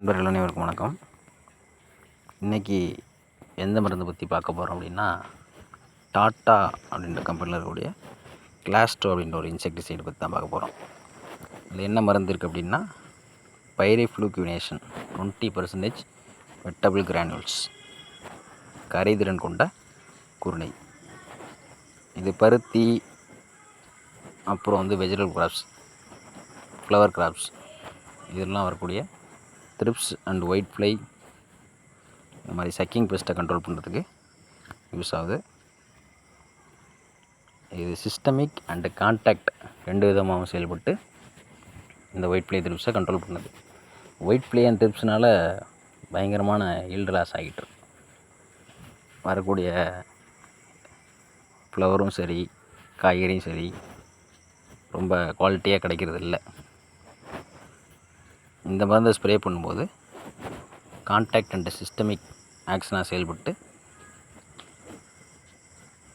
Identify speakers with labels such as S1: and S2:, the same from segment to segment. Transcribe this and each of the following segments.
S1: நண்பர்கள் அனைவருக்கும் வணக்கம். இன்றைக்கி எந்த மருந்தை பற்றி பார்க்க போகிறோம் அப்படின்னா டாட்டா அப்படின்ற கம்பெனியில் இருக்கக்கூடிய கிளாஸ்டோ அப்படின்ற ஒரு இன்செக்டிசைடு பற்றி தான் பார்க்க போகிறோம் இதில் என்ன மருந்து இருக்குது அப்படின்னா pyrifluquinazon twenty percentage wettable granules கரைதிறன் கொண்ட குருணை. இது பருத்தி அப்புறம் வந்து வெஜிடபிள் கிராப்ஸ் ஃப்ளவர் கிராப்ஸ் இதெல்லாம் வரக்கூடிய த்ரிப்ஸ் அண்ட் ஒயிட் ஃப்ளை இந்த மாதிரி சக்கிங் பெஸ்ட்டை கண்ட்ரோல் பண்ணுறதுக்கு யூஸ் ஆகுது. இது சிஸ்டமிக் அண்டு கான்டாக்ட் ரெண்டு விதமாகவும் செயல்பட்டு இந்த ஒயிட் ஃப்ளை த்ரிப்ஸை கண்ட்ரோல் பண்ணுது. ஒயிட் ஃப்ளை அண்ட் த்ரிப்ஸ்னால பயங்கரமான ஈல்டு லாஸ் ஆகிட்டு வரக்கூடிய ஃப்ளவரும் சரி காய்கறியும் சரி ரொம்ப குவாலிட்டியாக கிடைக்கிறது இல்லை இந்த மருந்தை ஸ்ப்ரே பண்ணும்போது கான்டாக்ட் அண்ட் சிஸ்டமிக் ஆக்ஷனாக செயல்பட்டு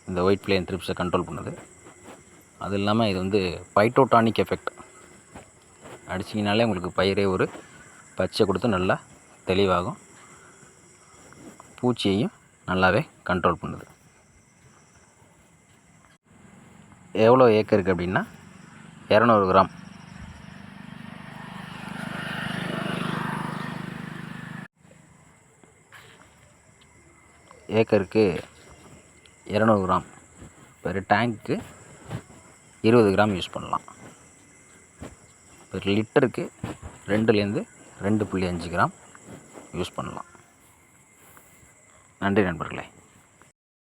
S1: இந்த ஒயிட் பிளேன் த்ரிப்ஸை கண்ட்ரோல் பண்ணுது. அது இல்லாமல் இது வந்து பைட்டோடானிக் எஃபெக்ட் அடிச்சிங்கனாலே உங்களுக்கு பயிரே ஒரு பச்சை கொடுத்து நல்லா தெளிவாகும். பூச்சியையும் நல்லாவே கண்ட்ரோல் பண்ணுது. எவ்வளோ ஏக்கருக்கு அப்படின்னா? இரநூறு கிராம். ஏக்கருக்கு இரநூறு கிராம். பெர் டேங்க்கு இருபது கிராம் யூஸ் பண்ணலாம். பெர் லிட்டருக்கு ரெண்டுலேருந்து ரெண்டு புள்ளி அஞ்சு கிராம் யூஸ் பண்ணலாம். நன்றி நண்பர்களே.